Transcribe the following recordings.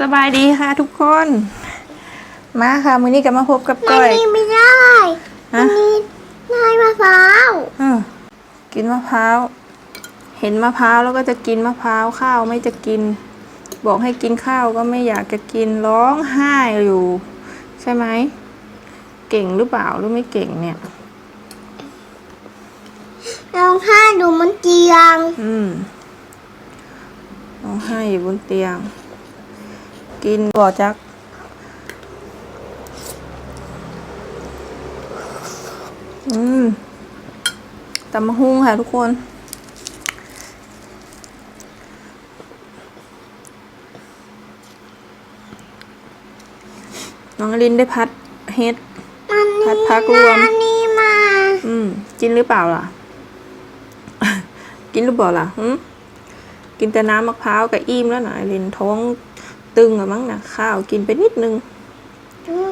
สบายดีค่ะทุกคน มาค่ะมื้อนี้ก็มาพบกับมัก้นอยนี่ไม่ได้ฮะมันนี่นายมะพร้าวเออกินมะพร้าว เห็นมะพร้าวแล้วก็จะกินมะพร้าวข้าวไม่จะกิน บอกให้กินข้าวก็ไม่อยากจะกินร้องไห้อยู่ ใช่ไหมเก่งหรือเปล่าหรือไม่เก่งเนี่ยร้องไห้ดูมันเจียง อืมร้องไห้อยู่บนเตียง กินบ่จักอืมตำมะฮุ่งค่ะทุกคน น้องอลินได้พัดเฮ็ดมันนี่ผัดผักรวมอันนี้มา อืม กินหรือเปล่าล่ะ กินหรือเปล่าล่ะหืมกินแต่น้ำมะพร้าวกับอิ่มแล้วนะไอรินท้อง ตึงอะมั้งนะข้าวกินไปนิดนึงอืม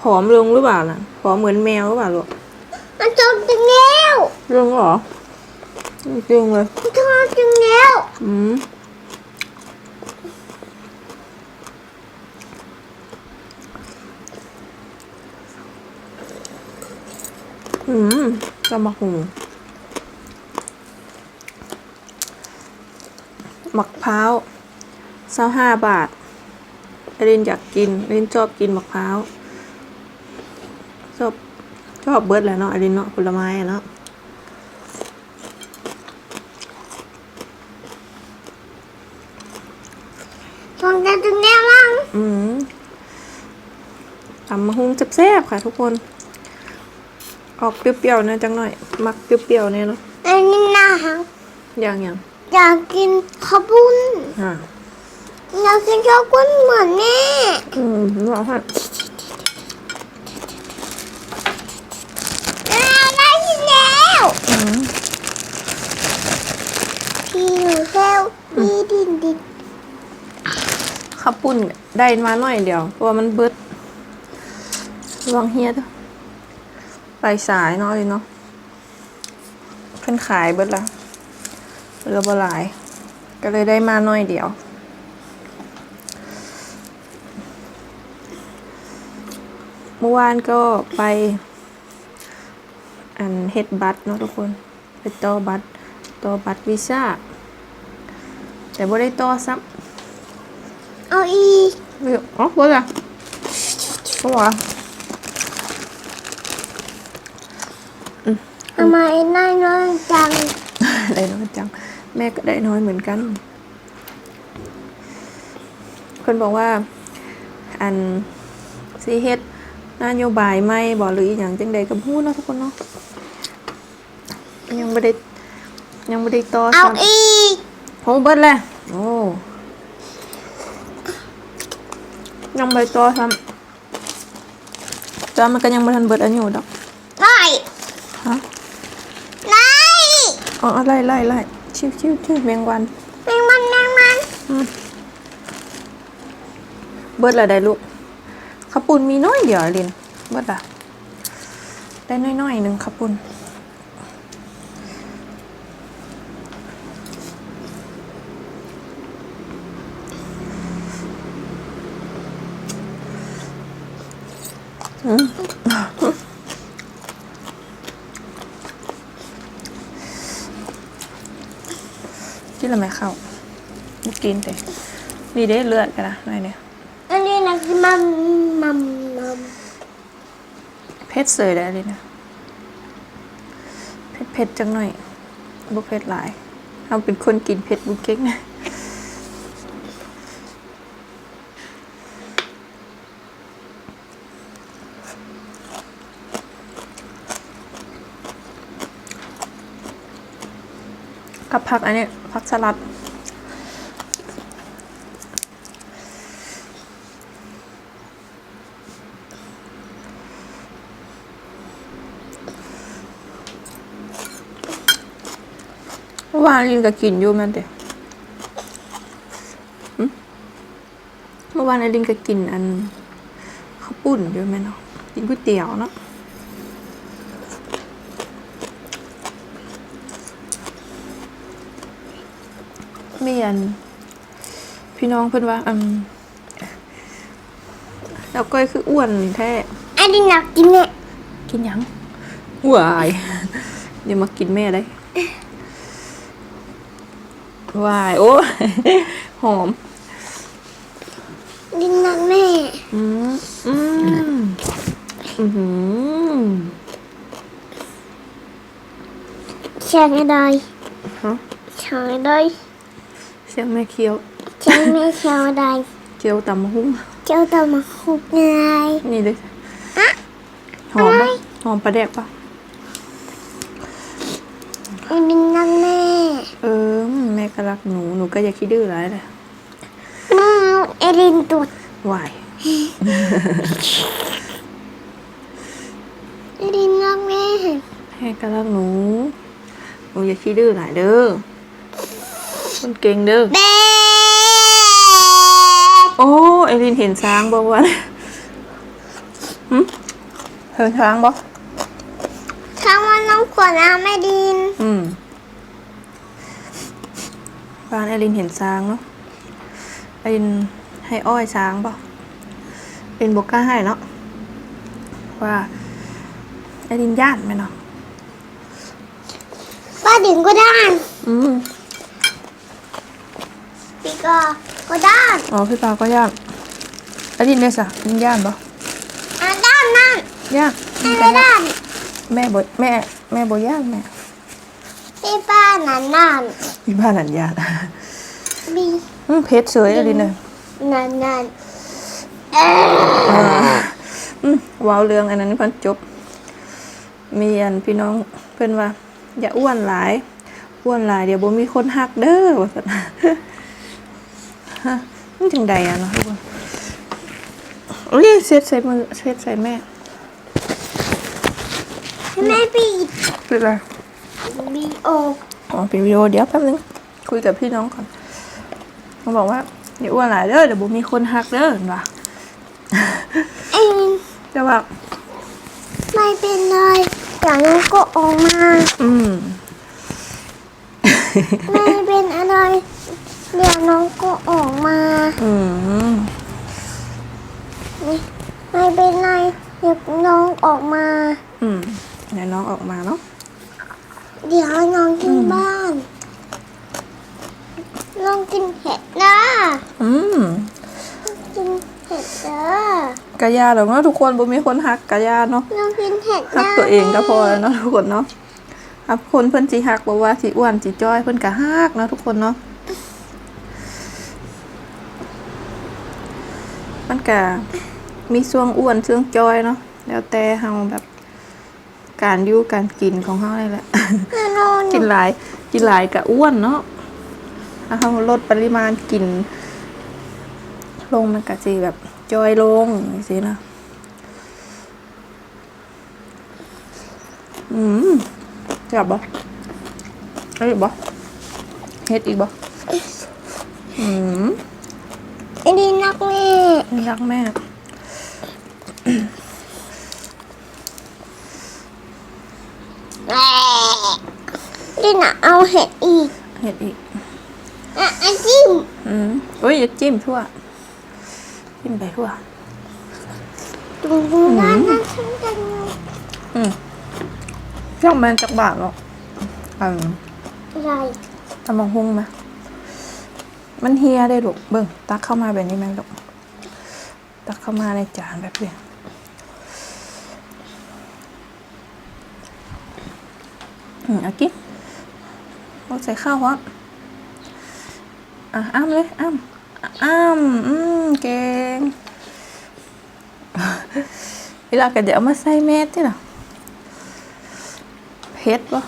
ผอมลงหรือเปล่าล่ะผอมเหมือนแมวหรือเปล่าลูกมันจบจึงแล้วลงเหรอจริงเลยมันจบจึงแล้วอืมอืมจะมาหุงมะพร้าว เศร้าห้าบาทอรินอยากกินอรินชอบกินมะพร้าวชอบชอบเบิร์ดแหละเนาะอรินเนาะผลไม้อะเนาะจบจะจึงแล้วมั้งอืมตำมะฮุงแซ่บๆค่ะทุกคน ออกเปรี้ยวๆนะจังหน่อย มักเปรี้ยวๆเนี่ยเนาะอันนี้นะอย่างอย่างอยากกินข้าวปุ้นอ่า อยากกินข้าวปุ้นเหมือนแม่อืมรอให้อ่าได้กินแล้วอืมพี่อยู่เซลพี่ดินดินข้าวปุ้นได้มาหน่อยเดียวเพราะว่ามันเบิดลองเฮียด้อไปสายเนาะเลยเนาะเพิ่นขายเบิดละเหลือบ่หลาย ก็เลยได้มาหน่อยเดียว เมื่อวานก็ไป อันเฮ็ดบัตรเนาะทุกคน ไปต่อบัตรต่อบัตรวีซ่า แต่บ่ได้ต่อซ้ำเอาอีกเฮ้ยอ๋อบ่ล่ะบ่ว่าทำไมนายน้อยจัง ได้น้อยจัง แม่ก็ได้น้อยเหมือนกัน คนบอกว่า อันสิเฮ็ด นโยบายใหม่บ่หรืออีหยังจังใดก็บ่ฮู้เนาะทุกคนเนาะยังบ่ได้ยังบ่ได้ต่อเอาซ้ำอีกโหเบิดเลยโอ้ยังไปต่อซ้ำจอมันก็ยังไม่ทันเบิดอันอยู่ดอกไล่ฮะไล่อ๋อไล่ไล่ไล่ชิวชิวชิวแมงวัน แมงมันแมงมันเบิดละได้ลูก ข้าวปุ้นมีน้อยเดียวลินเบิดละได้น้อยๆหนึ่งข้าวปุ้นกินแล้วไหมข้าวบ่กินแต่นี่ได้เลือดกันนะหน่อยเนี่ยอันนี้นะคือมัมมัมมัมเผ็ดเสยได้เลยนะเผ็ดเผ็ดจังหน่อยบุเผ็ดหลายเราเป็นคนกินเผ็ดบุเก่งนะกับผักอันนี้ผักสลัด วานลินก็กินอยู่แมันเด้หึเมื่อวานไอลินก็กินอันข้าวปุ้นอยู่แม่นเนาะกินก๋วยเตี๋ยวเนาะมีอันพี่น้องเพิ่นว่าอันแล้วก้อยคืออ้วนแท้อันนี้หนักกินเนี่ยกินหยังวายเดี๋ยวมากินแม่ได้ วายโอ้หอม ดินหนักแม่ อืมอืมอือหือเชียงอะไรฮะเชียงอะไรเสียงแม่เคี้ยวเชียงแม่เชียงอะไรเจียวตำมะฮุ้งเจ้าตัวมาคุกไงนี่เลยอะหอมอะไรปะหอมปลาแดกปะดินหนักแม่ เออแม่ก็รักหนูหนูก็อย่าคิดดื้อร้ายเลยอืมเอรินตุดวายดินหนักแม่แม่ก็รักหนูหนูอย่าคิดดื้อหลายเด้อคนเก่งเด้อเบ๊โอ้ไอรินเห็นช้างบ่วะหึเห็นช้างบ่ทั้งวันน้องขวดน้ำไม่ดิน อืม บ้านไอรินเห็นช้างเนาะไอรินให้อ้อยช้างบ่เป็นบกล้าให้เนาะว่าไอรินญาติไหมเนาะป้าดินก็ได้อืมพี่ก็ก็ได้อ๋อพี่ปาก็ญาติไอรินได้สะรินญาติบ่อะด้านนั่นญาติไม่ได้ด้านแม่บ่แม่ แม่บ่ญาติแม่พี่ป้านั่นนั่น พี่บ้านนันญาติบีอืมเพชรสวยไอรินเลยนั่นนั่นอืมว้าวเรื่องอันนั้นเพิ่นจบ มีอันพี่น้องเพิ่นว่า อย่าอ้วนหลาย อ้วนหลายเดี๋ยวบ่มีคนฮักเด้อว่าซั่นฮะมันถึงใดอะเนาะทุกคนอุ้ยเซ็ตใส่มือเซ็ตใส่แม่ให้แม่บีเป็นไรบีโอ อ๋อเป็นวิดีโอเดี๋ยวแป๊บนึง คุยกับพี่น้องก่อนเขาบอกว่าอย่าอ้วนหลายเด้อเดี๋ยวบ่มีคนฮักเด้อเห็นปะเอ็นแต่ว่าไม่เป็นไรเดี๋ยวน้องก็ออกมาอืมไม่เป็นอะไรเดี๋ยวน้องก็ออกมาอืมไม่เป็นไรเดี๋ยวน้องออกมา อืมเดี๋ยวน้องออกมาเนาะ เดี๋ยวน้องกินบ้านน้องกินเห็ดนะอืมกินเห็ดนะกะยาหรอกเนาะทุกคนบ่มีคนฮักกะยาเนาะน้องกินเห็ดฮักนะตัวเองก็พอแล้วเนาะทุกคนเนาะฮักคนเพิ่นสิฮักบ่ว่าสิอ้วนสิจ้อยเพิ่นก็ฮักเนาะทุกคนเนาะมันก็มีช่วงอ้วนช่วงจ้อยเนาะแล้วแต่เฮาแบบ การอยู่การกินของเฮานี่แหละน้องกินหลายกินหลายก็อ้วนเนาะถ้าเราลดปริมาณกิน ลงมันก็สิแบบจอยลงอย่างนี้นะอืมจับบ่เอาอีกบ่เฮ็ดอีกบ่อืมอันนี้นักแม่รักแม่ แหม่ ดิน่ะเอาเห็ดอีกเฮ็ดอีกอะอันจิ้มอืมโอ้ยอย่าจิ้มทั่ว จิ้มไปทั่วดูดูด้านนั้นฉันจะอืมย่องแมนจักบาทหรอกอืมอะไรตำบังฮุงไหมมันเฮียได้ลูกเบิ่งตักเข้ามาแบบนี้ไหมลูกตักเข้ามาในจานแบบนี้ อืมเอากินเราใส่ข้าวฮะอะอ้ามเลยอ้ามอ้ามอืมเก่งเวลาก็เดี๋ยวเอามาใส่เม็ดที่น่ะเพชรปะ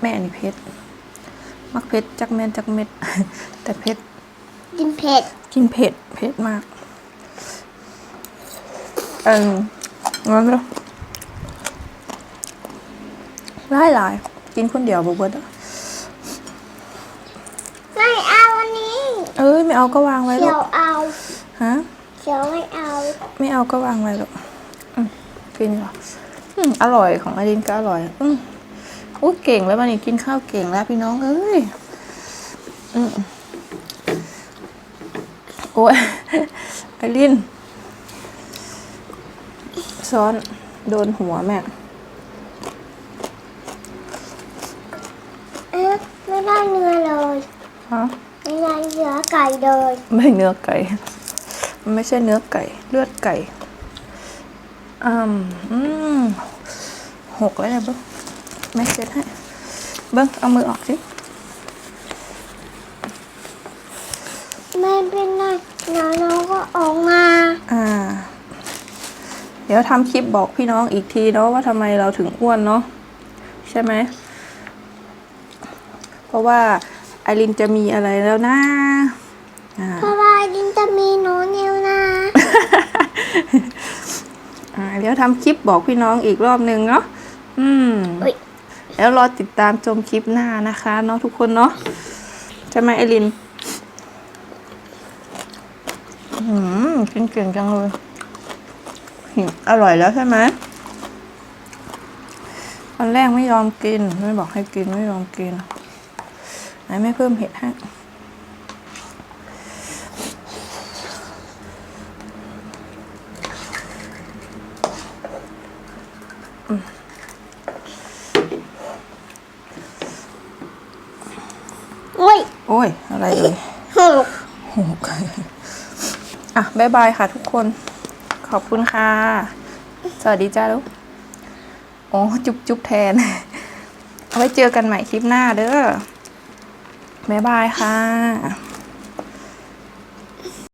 แม่นี่เพชรมักเผ็ดจักเม็ดจักเม็ด แต่เผ็ดกินเผ็ดกินเผ็ดเผ็ดมาก เอองั้นเลยหลายหลาย กินคนเดียวบ่เบิดอะไม่เอาวันนี้ เอ้ยไม่เอาก็วางไว้เขีลูยวกเอา ฮะ เขียวไม่เอา ไม่เอาก็วางไว้ลูกอืมกินเหรออืมอร่อยของอดินก็อร่อย อืมโอ้เก่งแล้วมันนี่กินข้าวเก่งแล้วพี่น้องเอ้ย อืมโอ้ยไอรินช้อน โดนหัวแม่ เอ๊ะไม่ได้เนื้อเลย ฮะ ไม่ได้เนื้อไก่เลยไม่เนื้อไก่มันไม่ใช่เนื้อไก่ เลือดไก่อืมอืมหกแล้วเนี่ยเบิ้งไม่เช็ดให้ เบิ้งเอามือออกสิไม่เป็นไรเดี๋ยวน้องก็ออกมา อ่า เดี๋ยวทำคลิปบอกพี่น้องอีกทีเนาะว่าทำไมเราถึงอ้วนเนาะใช่ไหม เพราะว่าไอรินจะมีอะไรแล้วนะอ่า เพราะว่าดินจะมีหนูนิวนะอ่าเดี๋ยวทำคลิปบอกพี่น้องอีกรอบนึงเนาะอืมอุ๊ยแล้วรอติดตามชมคลิปหน้านะคะเนาะทุกคนเนาะใช่ไหมไอรินอืมกินเก่งจังเลยหิวอร่อยแล้วใช่ไหมตอนแรกไม่ยอมกิน ไม่บอกให้กินไม่ยอมกินไหนไม่เพิ่มเห็ดให้ โอ้ยโอ้ย อะไรเอ่ยหกหกอะบายบายค่ะทุกคน ขอบคุณค่ะ สวัสดีจ้าลูกโอ้จุ๊บจุ๊บแทน เอาไว้เจอกันใหม่คลิปหน้าเด้อบายบายค่ะ